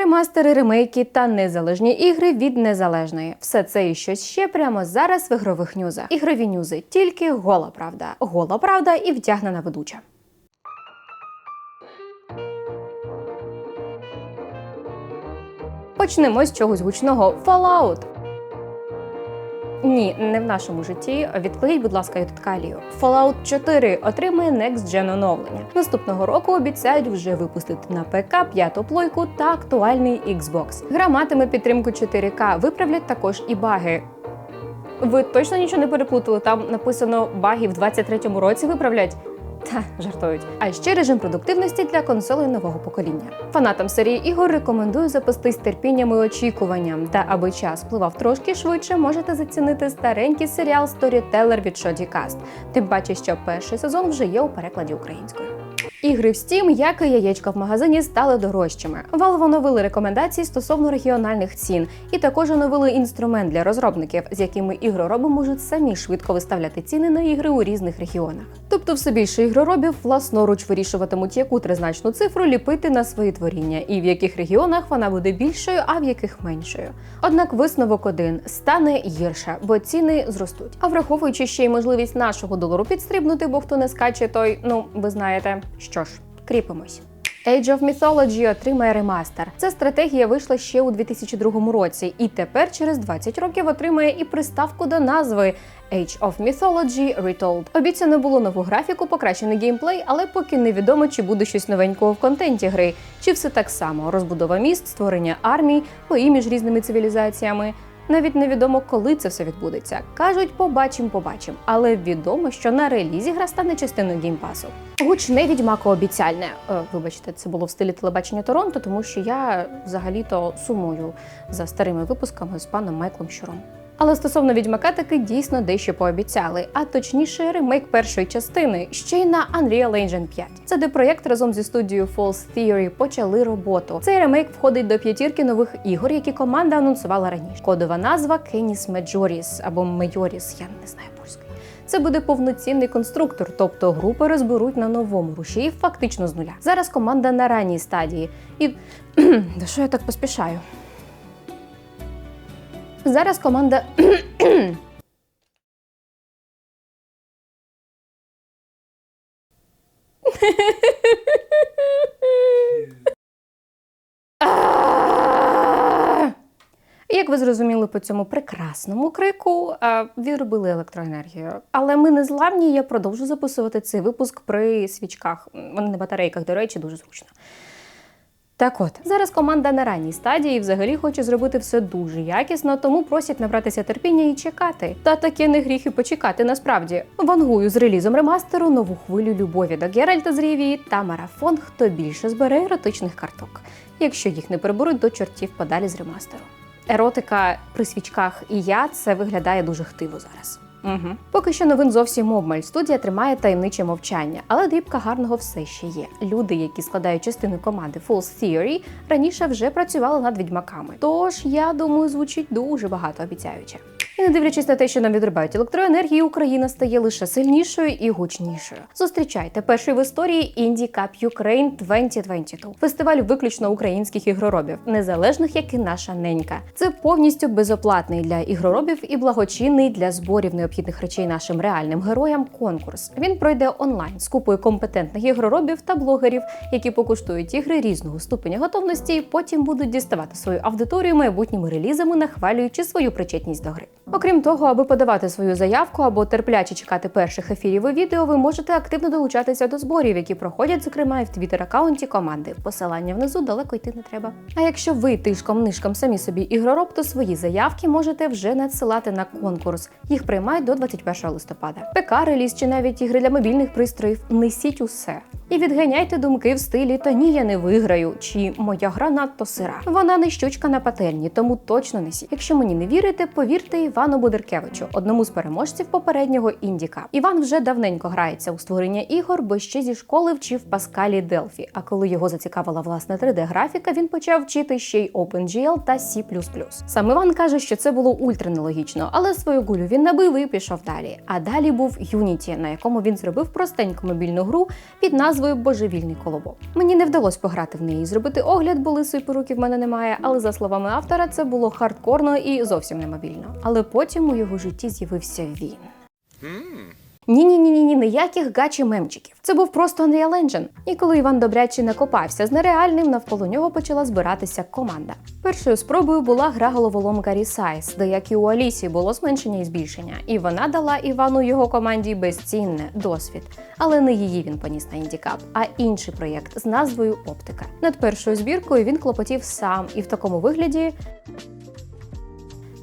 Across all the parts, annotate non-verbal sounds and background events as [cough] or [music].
ремастери, ремейки та незалежні ігри від незалежної. Все це і щось ще прямо зараз в ігрових нюзах. Ігрові нюзи, тільки гола правда, гола правда і втягнена ведуча. Почнемо з чогось гучного Fallout. Ні, не в нашому житті. Відкладіть, будь ласка, Калію. Fallout 4 отримає Next Gen оновлення. Наступного року обіцяють вже випустити на ПК п'яту плойку та актуальний Xbox. Гра матиме підтримку 4К, виправлять також і баги. Ви точно нічого не переплутали? Там написано баги в 23-му році виправлять. Та жартують. А ще режим продуктивності для консолей нового покоління. Фанатам серії ігор рекомендую запастись терпінням і очікуванням. Та аби час впливав трошки швидше, можете зацінити старенький серіал Сторітелер від Шодікаст. Тим паче, що перший сезон вже є у перекладі українською. Ігри в Steam, як і яєчка в магазині, стали дорожчими. Valve оновили рекомендації стосовно регіональних цін, і також оновили інструмент для розробників, з якими ігророби можуть самі швидко виставляти ціни на ігри у різних регіонах. Тобто, все більше ігроробів власноруч вирішуватимуть, яку тризначну цифру ліпити на свої творіння, і в яких регіонах вона буде більшою, а в яких меншою. Однак висновок один стане гірше, бо ціни зростуть. А враховуючи ще й можливість нашого долару підстрибнути, бо хто не скаче, той ну ви знаєте. Що ж, кріпимось. Age of Mythology отримає ремастер. Ця стратегія вийшла ще у 2002 році, і тепер через 20 років отримає і приставку до назви Age of Mythology Retold. Обіцяно було нову графіку, покращений геймплей, але поки невідомо, чи буде щось новенького в контенті гри, чи все так само розбудова міст, створення армій, бої між різними цивілізаціями. Навіть невідомо, коли це все відбудеться. Кажуть, побачимо, побачимо. Але відомо, що на релізі гра стане частиною геймпасу. Гучне відьмако обіцяльне. Е, вибачте, це було в стилі телебачення Торонто, тому що я взагалі-то сумую за старими випусками з паном Майклом Щуром. Але стосовно відьмака таки дійсно дещо пообіцяли, а точніше ремейк першої частини ще й на Unreal Engine 5. Це де проєкт разом зі студією False Theory почали роботу. Цей ремейк входить до п'ятірки нових ігор, які команда анонсувала раніше. Кодова назва Canis Majoris або Majoris, я не знаю польської. Це буде повноцінний конструктор, тобто групи розберуть на новому рушії фактично з нуля. Зараз команда на ранній стадії. І [clears throat] да що я так поспішаю? Зараз команда. Як ви зрозуміли по цьому прекрасному крику, відробили електроенергію. Але ми не зламні. Я продовжу записувати цей випуск при свічках. Вони на батарейках, до речі, дуже зручно. Так от зараз команда на ранній стадії взагалі хоче зробити все дуже якісно, тому просять набратися терпіння і чекати. Та таке не гріх і почекати. Насправді вангую з релізом ремастеру нову хвилю любові до Геральта з Рівії та марафон, хто більше збере еротичних карток, якщо їх не приберуть до чортів подалі з ремастеру. Еротика при свічках і я це виглядає дуже хтиво зараз. Угу. Поки що новин зовсім обмаль. Студія тримає таємниче мовчання, але дрібка гарного все ще є. Люди, які складають частину команди False Theory, раніше вже працювали над відьмаками. Тож я думаю, звучить дуже багато обіцяюче. І не дивлячись на те, що нам відрибають електроенергію, Україна стає лише сильнішою і гучнішою. Зустрічайте перший в історії Indie Cup Ukraine 2022. Фестиваль виключно українських ігроробів, незалежних, як і наша ненька. Це повністю безоплатний для ігроробів і благочинний для зборів необхідних речей нашим реальним героям. Конкурс він пройде онлайн з купою компетентних ігроробів та блогерів, які покуштують ігри різного ступеня готовності, і потім будуть діставати свою аудиторію майбутніми релізами, нахвалюючи свою причетність до гри. Окрім того, аби подавати свою заявку або терпляче чекати перших ефірів у відео, ви можете активно долучатися до зборів, які проходять, зокрема, і в твіттер-аккаунті команди. Посилання внизу далеко йти не треба. А якщо ви тишком нишком самі собі ігророб, то свої заявки можете вже надсилати на конкурс. Їх приймають до 21 листопада. ПК, реліз чи навіть ігри для мобільних пристроїв. Несіть усе. І відганяйте думки в стилі Та ні, я не виграю, чи моя гра надто сира. Вона не щучка на пательні, тому точно несіть. Якщо мені не вірите, повірте Івану Будеркевичу, одному з переможців попереднього індіка. Іван вже давненько грається у створення ігор, бо ще зі школи вчив Паскалі Делфі. А коли його зацікавила власна 3D-графіка, він почав вчити ще й OpenGL та C++. Сам Іван каже, що це було ультра нелогічно, але свою гулю він набив і пішов далі. А далі був Unity, на якому він зробив простеньку мобільну гру під назвою Божевільний колобок. Мені не вдалося пограти в неї і зробити огляд, бо лисої поруки в мене немає. Але за словами автора, це було хардкорно і зовсім немобільно. Але потім у його житті з'явився він. Ні, ні, ні, ні, ні, ніяких гачі мемчиків. Це був просто Unreal Engine. І коли Іван добряче накопався з нереальним, навколо нього почала збиратися команда. Першою спробою була гра головоломка Resize, де як і у Алісі було зменшення і збільшення, і вона дала Івану його команді безцінне досвід. Але не її він поніс на індікап, а інший проєкт з назвою Оптика. Над першою збіркою він клопотів сам, і в такому вигляді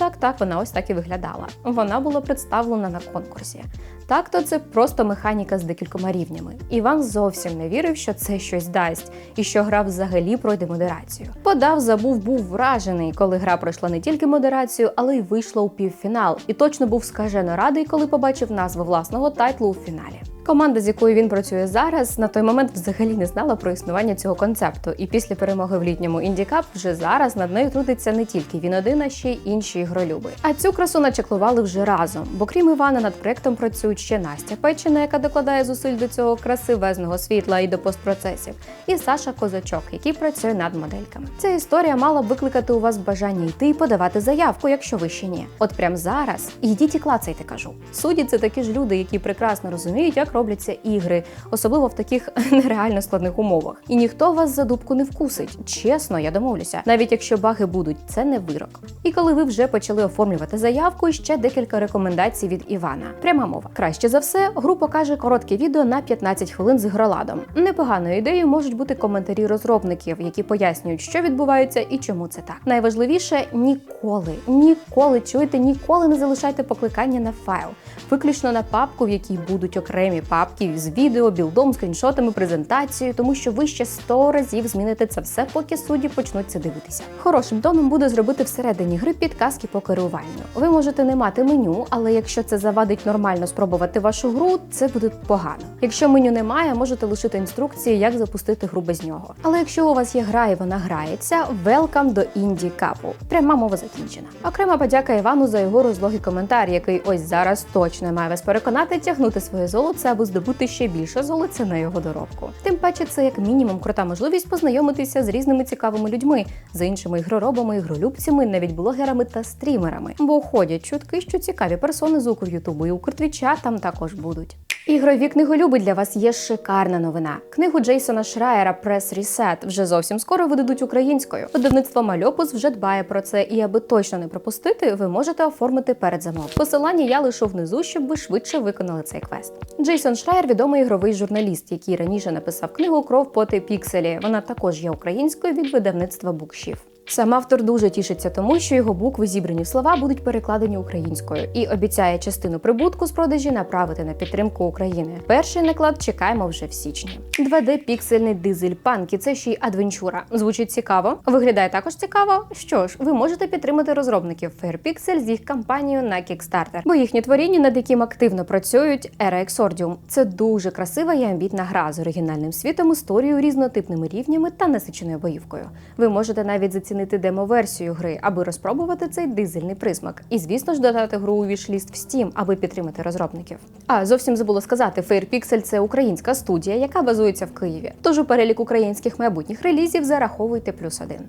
так, так, вона ось так і виглядала. Вона була представлена на конкурсі. Так, то це просто механіка з декількома рівнями. Іван зовсім не вірив, що це щось дасть, і що гра взагалі пройде модерацію. Подав, забув, був вражений, коли гра пройшла не тільки модерацію, але й вийшла у півфінал. І точно був скажено радий, коли побачив назву власного тайтлу у фіналі. Команда, з якою він працює зараз, на той момент взагалі не знала про існування цього концепту. І після перемоги в літньому індікап вже зараз над нею трудиться не тільки він один, а ще й інші ігролюби. А цю красу начеклували вже разом. Бо крім Івана, над проектом працюють ще Настя Печина, яка докладає зусиль до цього красивезного світла і до постпроцесів, і Саша Козачок, який працює над модельками. Ця історія мала б викликати у вас бажання йти і подавати заявку, якщо ви ще ні. От прямо зараз йдіть і клацайте, кажу. Судді це такі ж люди, які прекрасно розуміють, як робляться ігри, особливо в таких [laughs] нереально складних умовах. І ніхто вас за дубку не вкусить. Чесно, я домовлюся. Навіть якщо баги будуть, це не вирок. І коли ви вже почали оформлювати заявку, ще декілька рекомендацій від Івана. Пряма мова. Краще за все, гру покаже коротке відео на 15 хвилин з гроладом. Непоганою ідеєю можуть бути коментарі розробників, які пояснюють, що відбувається і чому це так. Найважливіше ніколи, ніколи чуєте, ніколи не залишайте покликання на файл, виключно на папку, в якій будуть окремі папки з відео, білдом, скріншотами, презентацією, тому що ви ще 100 разів зміните це все, поки судді почнуть це дивитися. Хорошим тоном буде зробити всередині гри підказки по керуванню. Ви можете не мати меню, але якщо це завадить нормально спробувати вашу гру, це буде погано. Якщо меню немає, можете лишити інструкції, як запустити гру без нього. Але якщо у вас є гра і вона грається, welcome до інді капу. Пряма мова закінчена. Окрема подяка Івану за його розлогий коментар, який ось зараз точно має вас переконати тягнути своє золоце, аби здобути ще більше золоця на його доробку. Тим паче, це як мінімум крута можливість познайомитися з різними цікавими людьми, з іншими ігроробами, ігролюбцями, навіть блогерами та стрімерами. Бо ходять чутки, що цікаві персони з укр і Укртвіча там також будуть. Ігрові книголюби для вас є шикарна новина. Книгу Джейсона Шраєра Press Reset вже зовсім скоро видадуть українською. Видавництво Мальопус вже дбає про це, і аби точно не пропустити, ви можете оформити передзамов. Посилання я лишу внизу, щоб ви швидше виконали цей квест. Джейсон Шраєр відомий ігровий журналіст, який раніше написав книгу Кров поти пікселі. Вона також є українською від видавництва Букшів. Сам автор дуже тішиться тому, що його букви зібрані слова будуть перекладені українською і обіцяє частину прибутку з продажі направити на підтримку України. Перший наклад чекаємо вже в січні. 2D піксельний дизель панк і це ще й адвенчура. Звучить цікаво. Виглядає також цікаво. Що ж, ви можете підтримати розробників Fairpixel з їх кампанією на Kickstarter, бо їхні творіння, над яким активно працюють, Era Exordium. Це дуже красива і амбітна гра з оригінальним світом, історією, різнотипними рівнями та насиченою боївкою. Ви можете навіть зацінити демо-версію гри, аби розпробувати цей дизельний присмак. І, звісно ж, додати гру у вішліст в Steam, аби підтримати розробників. А зовсім забула сказати, Fairpixel – це українська студія, яка базується в Києві. Тож у перелік українських майбутніх релізів зараховуйте плюс один.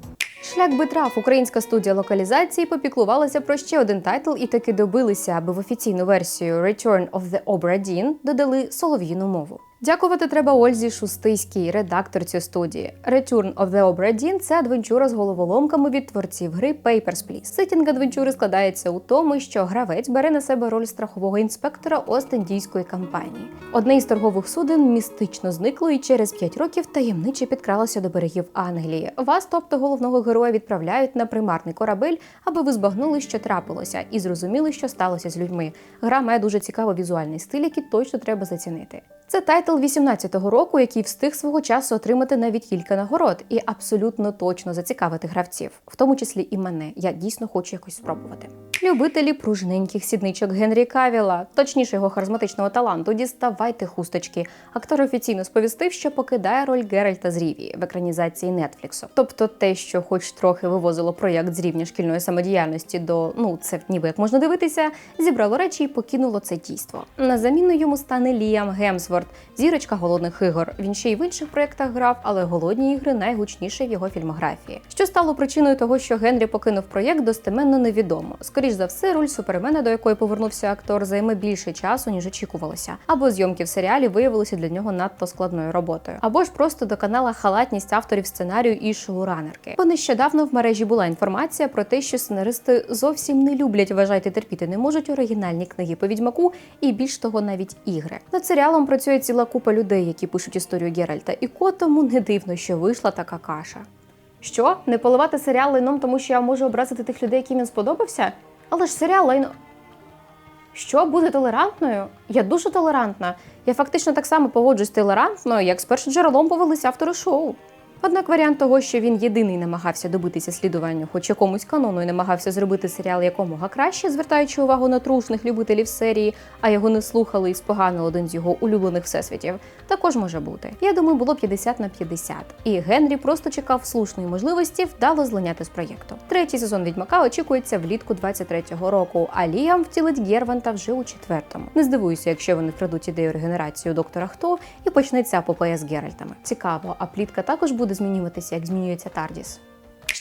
Шлях би трав, українська студія локалізації попіклувалася про ще один тайтл і таки добилися, аби в офіційну версію Return of the Obra Dinn додали солов'їну мову. Дякувати треба Ользі Шустиській, редакторці студії. Return of the Obra Dinn – це адвенчура з головоломками від творців гри Papers, Please. Сетінг адвенчури складається у тому, що гравець бере на себе роль страхового інспектора Ост-Індійської компанії. Одне із торгових суден містично зникло і через 5 років таємниче підкралося до берегів Англії. Вас, тобто головного героя, відправляють на примарний корабель, аби ви збагнули, що трапилося, і зрозуміли, що сталося з людьми. Гра має дуже цікавий візуальний стиль, який точно треба зацінити. Це тайтл 18-го року, який встиг свого часу отримати навіть кілька нагород, і абсолютно точно зацікавити гравців, в тому числі і мене. Я дійсно хочу якось спробувати. Любителі пружненьких сідничок Генрі Кавіла, точніше його харизматичного таланту, діставайте хусточки. Актор офіційно сповістив, що покидає роль Геральта з Рівії в екранізації Нетфліксу. Тобто те, що хоч трохи вивозило проєкт з рівня шкільної самодіяльності до ну це ніби як можна дивитися, зібрало речі і покинуло це дійство. На заміну йому стане Ліам Гемсворт, зірочка голодних ігор. Він ще й в інших проєктах грав, але голодні ігри найгучніше в його фільмографії. Що стало причиною того, що Генрі покинув проєкт, достеменно невідомо. Скоріш за все, роль супермена, до якої повернувся актор, займе більше часу, ніж очікувалося. Або зйомки в серіалі виявилися для нього надто складною роботою, або ж просто доконала халатність авторів сценарію і шоуранерки. Бо нещодавно в мережі була інформація про те, що сценаристи зовсім не люблять вважайте терпіти не можуть оригінальні книги по відьмаку і більш того, навіть ігри. Над серіалом працює ціла купа людей, які пишуть історію Геральта, і котому не дивно, що вийшла така каша. Що? Не поливати серіал лайном, тому що я можу образити тих людей, яким він сподобався? Але ж серіал лайно. Що бути толерантною? Я дуже толерантна. Я фактично так само поводжусь толерантно, як з першим джерелом повелися автори шоу. Однак варіант того, що він єдиний намагався добитися слідування, хоч якомусь канону і намагався зробити серіал якомога краще, звертаючи увагу на трушних любителів серії, а його не слухали і споганили один з його улюблених всесвітів, також може бути. Я думаю, було 50 на 50. І Генрі просто чекав слушної можливості вдало злиняти з проєкту. Третій сезон відьмака очікується влітку 23-го року, а Ліам втілить Герванта вже у четвертому. Не здивуюся, якщо вони вкрадуть ідею регенерації доктора Хто і почнеться апопея з Геральтами. Цікаво, а плітка також буде змінюватися, як змінюється Тардіс.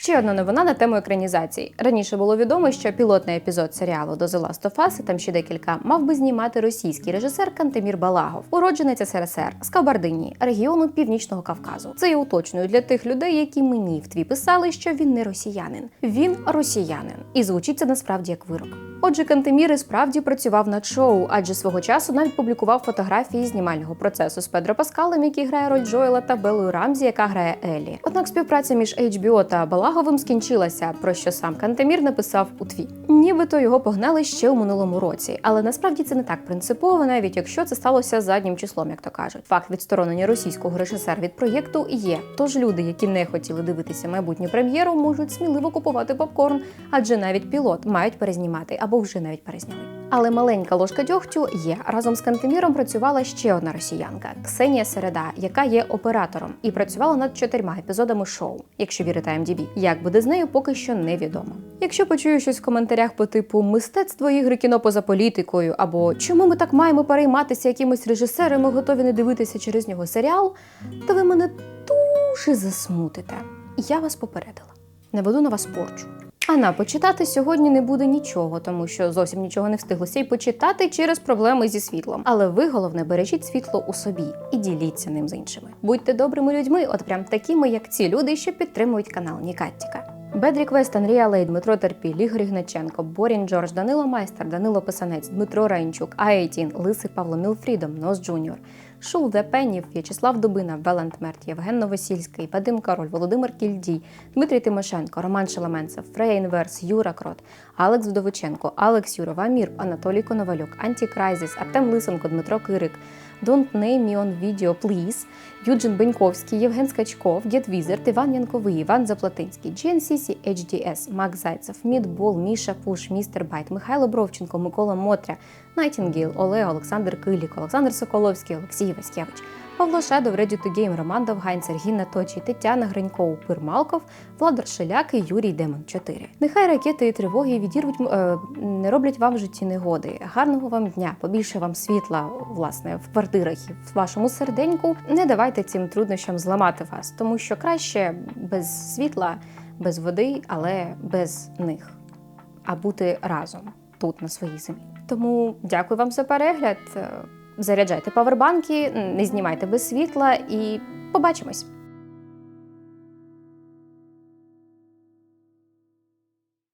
Ще одна новина на тему екранізацій. Раніше було відомо, що пілотний епізод серіалу до The Last of Us, там ще декілька, мав би знімати російський режисер Кантемір Балагов, уродженець СРСР з Кабардині, регіону Північного Кавказу. Це я уточнюю для тих людей, які мені в тві писали, що він не росіянин. Він росіянин, і звучить це насправді як вирок. Отже, Кантемір і справді працював над шоу, адже свого часу навіть публікував фотографії знімального процесу з Педро Паскалем, який грає роль Джоела, та Белою Рамзі, яка грає Елі. Однак співпраця між HBO та Балаговим скінчилася, про що сам Кантемір написав у тві. Нібито його погнали ще у минулому році, але насправді це не так принципово, навіть якщо це сталося заднім числом, як то кажуть. Факт відсторонення російського режисера від проєкту є. Тож люди, які не хотіли дивитися майбутню прем'єру, можуть сміливо купувати попкорн, адже навіть пілот мають перезнімати або вже навіть перезняли. Але маленька ложка дьогтю є. Разом з Кантеміром працювала ще одна росіянка Ксенія Середа, яка є оператором і працювала над чотирма епізодами шоу, якщо вірити IMDb. Як буде з нею, поки що невідомо. Якщо почую щось в коментарях по типу мистецтво ігри кіно поза політикою, або чому ми так маємо перейматися якимось режисером, ми готові не дивитися через нього серіал, то ви мене дуже засмутите. Я вас попередила. Не веду на вас порчу. А на почитати сьогодні не буде нічого, тому що зовсім нічого не встиглося й почитати через проблеми зі світлом. Але ви головне бережіть світло у собі і діліться ним з іншими. Будьте добрими людьми, от прям такими, як ці люди, що підтримують канал Нікаттіка. Бедрік Вест, Андрій Лей, Дмитро Терпіль, Ігор Ігначенко, Борін Джордж, Данило Майстер, Данило Писанець, Дмитро Рейнчук, Аєтін, Лисий Павло Мілфрідом, Нос Джуніор, Шул Депенів, В'ячеслав Дубина, Веланд Мерт, Євген Новосільський, Вадим Король, Володимир Кільдій, Дмитрій Тимошенко, Роман Шелеменцев, Фрея Інверс, Юра Крот, Алекс Вдовиченко, Алекс Юрова, Мір, Анатолій Коновалюк, Антікрайзіс, Артем Лисенко, Дмитро Кирик, Don't Name Me on Video, Please, Юджин Беньковський, Євген Скачков, Дід Візерт, Іван Янковий, Іван Заплатинський, GNCC, HDS, Мак Зайцев, Мідбол, Міша Пуш, Містер Байт, Михайло Бровченко, Микола Мотря, Найтінгейл, Олег, Олександр Килік, Олександр Соколовський, Олексій Васькевич. Павло Шедов, Ready to Game, Роман Довгань, Сергій Наточій, Тетяна Гринько, Упир Малков, Владар Шеляк і Юрій Демон 4. Нехай ракети і тривоги відірвуть е, не роблять вам в житті негоди. Гарного вам дня, побільше вам світла, власне, в квартирах і в вашому серденьку. Не давайте цим труднощам зламати вас, тому що краще без світла, без води, але без них, а бути разом тут на своїй землі. Тому дякую вам за перегляд. Заряджайте павербанки, не знімайте без світла і побачимось.